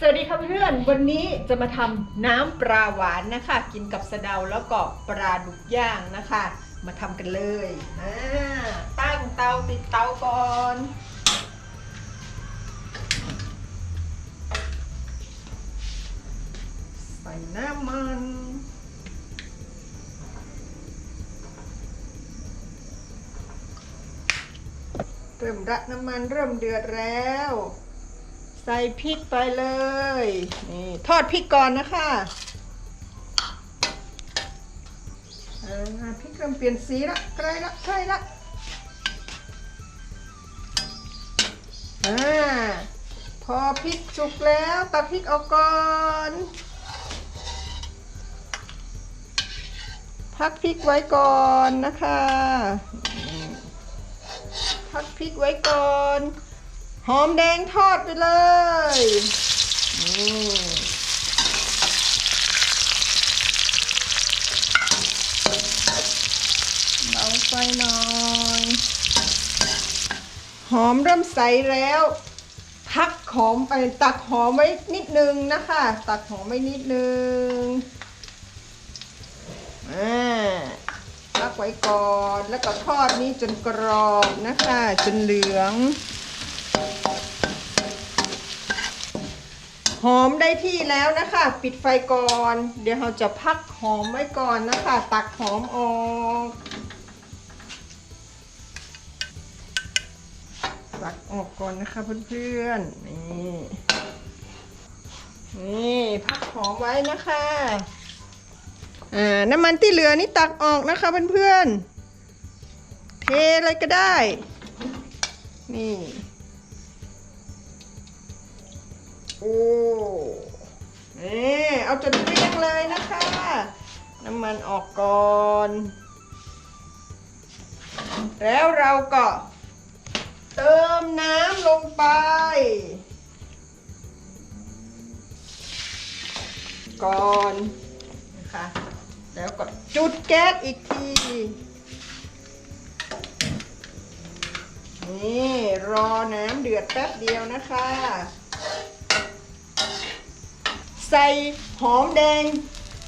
สวัสดีค่ะเพื่อน วันนี้จะมาทำน้ำปลาหวานนะคะ กินกับสะเดาแล้วก็ปลาดุกย่างนะคะ มาทำกันเลยตั้งเตาติดเตาก่อน ใส่น้ำมันเริ่มระน้ำมันเริ่มเดือดแล้ว ใส่พริกไปเลย นี่ทอดพริกก่อนนะคะพริกเริ่มเปลี่ยนสีละใกล้ละใกล้ละอ่าพอพริกสุกแล้วตักพริกออกก่อนพักพริกไว้ก่อนนะคะพักพริกไว้ก่อน หอมแดงทอดไปเลยนี่เบาไฟหน่อย หอมเริ่มใสแล้ว พักหอมไปตักหอมไว้นิดนึงนะคะ ตักหอมไว้นิดนึงอ่าพักไว้ก่อนแล้วก็ทอดนี้จนกรอบนะคะ จนเหลือง หอมได้ที่แล้วนะคะ ปิดไฟก่อน เดี๋ยวเราจะพักหอมไว้ก่อนนะคะ ตักหอมออกตักออกก่อนนะคะเพื่อนๆนี่นี่พักหอมไว้นะคะอ่าน้ำมันที่เหลือนี่ตักออกนะคะเพื่อนๆเทเลยก็ได้ นี่ โอ้นี่เอาจนเกลี้ยงเลยนะคะ น้ำมันออกก่อน แล้วเราก็เติมน้ำลงไป ก่อนนะคะ แล้วก็จุดแก๊สอีกที นี่ รอน้ำเดือดแป๊บเดียวนะคะ ใส่หอมแดง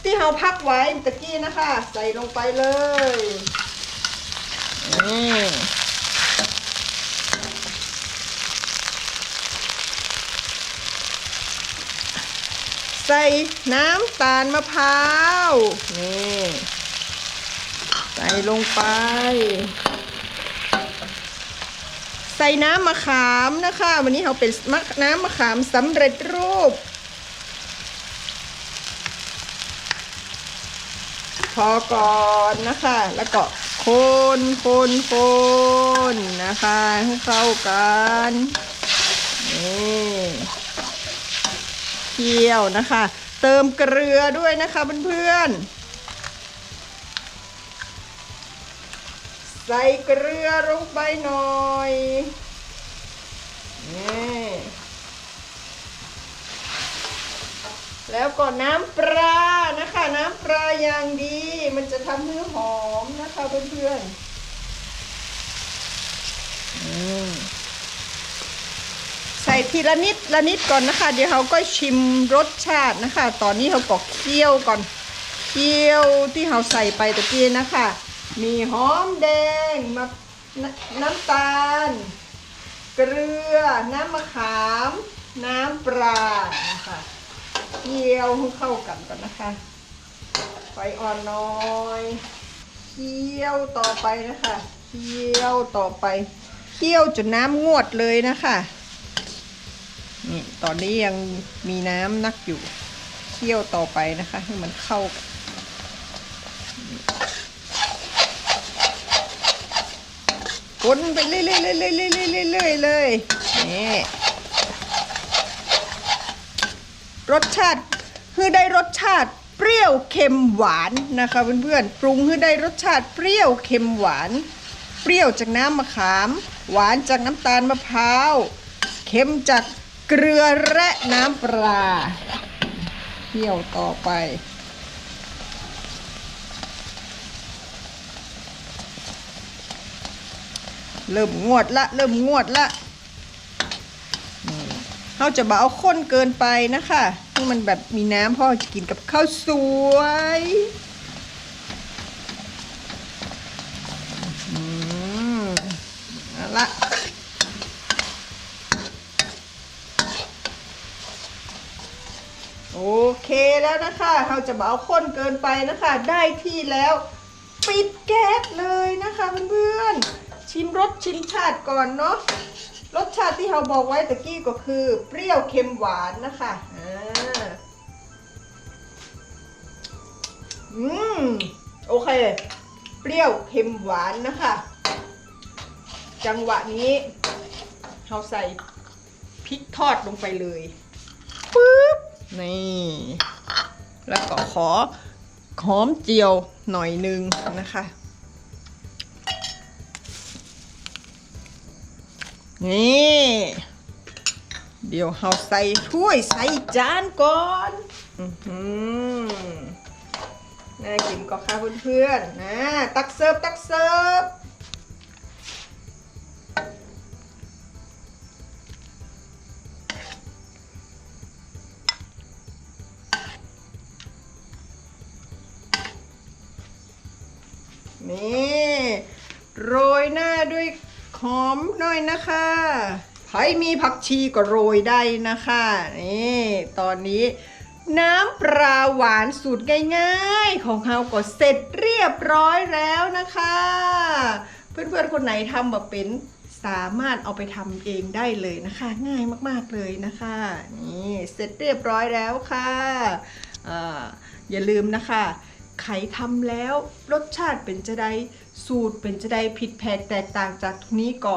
ที่เราพักไว้ตะกี้นะคะ ใส่ลงไปเลยนี่ใส่น้ำตาลมะพร้าว นี่ใส่ลงไป ใส่น้ำมะขามนะคะ วันนี้เราเป็นมะน้ำมะขามสำเร็จรูป อก่อนนะคะ แล้วก็คนคนคนนะคะให้เข้ากันนี่เคี่ยวนะคะ เติมเกลือด้วยนะคะเพื่อนๆใส่เกลือลงไปหน่อยนี่ แล้วก็น้ำปลานะคะ น้ำปลาอย่างดี มันจะทำให้หอมนะคะเพื่อนๆใส่ทีละนิดละนิดก่อนนะคะ เดี๋ยวเขาก็ชิมรสชาตินะคะ ตอนนี้เขาก็เคี่ยวก่อน เคี่ยวที่เราใส่ไปตะกี้นะคะ มีหอมแดงมะนน้ำตาล เกลือ น้ำมะขาม น้ำปลานะคะ เคี่ยวให้เข้ากันก่อนนะคะไฟอ่อนน้อยเคี่ยวต่อไปนะคะเคี่ยวต่อไปเคี่ยวจนน้ำงวดเลยนะคะนี่ตอนนี้ยังมีน้ำนักอยู่เคี่ยวต่อไปนะคะให้มันเข้ากันคนไปเรื่อยๆเลยๆเรื่อยๆเรื่อยๆเลยนี่ รสชาติคือได้รสชาติเปรี้ยวเค็มหวานนะคะเพื่อนๆปรุงให้ได้รสชาติเปรี้ยวเค็มหวาน เปรี้ยวจากน้ำมะขาม หวานจากน้ำตาลมะพร้าวเค็มจากเกลือและน้ำปลาเคี่ยวต่อไปเริ่มงวดละ เริ่มงวดละ เราจะบ่เอาข้นเกินไปนะคะให้มันแบบมีน้ำพ่อจะกินกับข้าวสวยละโอเคแล้วนะคะเราจะบ่เอาข้นเกินไปนะคะ ได้ที่แล้วปิดแก๊สเลยนะคะเพื่อนๆชิมรสชิมชาติก่อนเนาะ รสชาติที่เราบอกไว้ตะกี้ก็คือ เปรี้ยวเค็มหวานนะคะอ่าอืมโอเค เปรี้ยวเค็มหวานนะคะ จังหวะนี้เราใส่พริกทอดลงไปเลยปึ๊บนี่ แล้วก็ขอหอมเจียวหน่อยนึงนะคะ นี่ เดี๋ยวเราใส่ถ้วยใส่จานก่อนอือหือน่ากินก็ค่ะเพื่อนๆนะตักเสิร์ฟตักเสิร์ฟนี่ โรยหน้าด้วย หอมหน่อยนะคะใครมีผักชีก็โรยได้นะคะนี่ตอนนี้น้ำปลาหวานสูตรง่ายๆ ของเราก็เสร็จเรียบร้อยแล้วนะคะ เพื่อนๆคนไหนทำแบบเป็นสามารถเอาไปทำเองได้เลยนะคะ ง่ายมากๆเลยนะคะนี่เสร็จเรียบร้อยแล้วค่ะออย่าลืมนะคะ ไขทำแล้ว รสชาติเป็นจะได้สูตรเป็นจะได้ผิดแผกแตกต่างจากทุกนี้ก็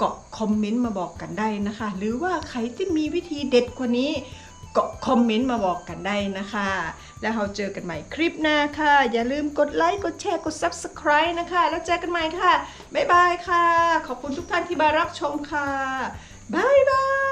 ก็คอมเมนต์มาบอกกันได้นะคะ หรือว่าใครที่มีวิธีเด็ดกว่านี้ก็คอมเมนต์มาบอกกันได้นะคะ แล้วเราเจอกันใหม่คลิปหน้าค่ะ อย่าลืมกดไลค์ กดแชร์ กด Subscribe นะคะ แล้วเจอกันใหม่ค่ะ บ๊ายบายค่ะ ขอบคุณทุกท่านที่มารับชมค่ะ บ๊ายบาย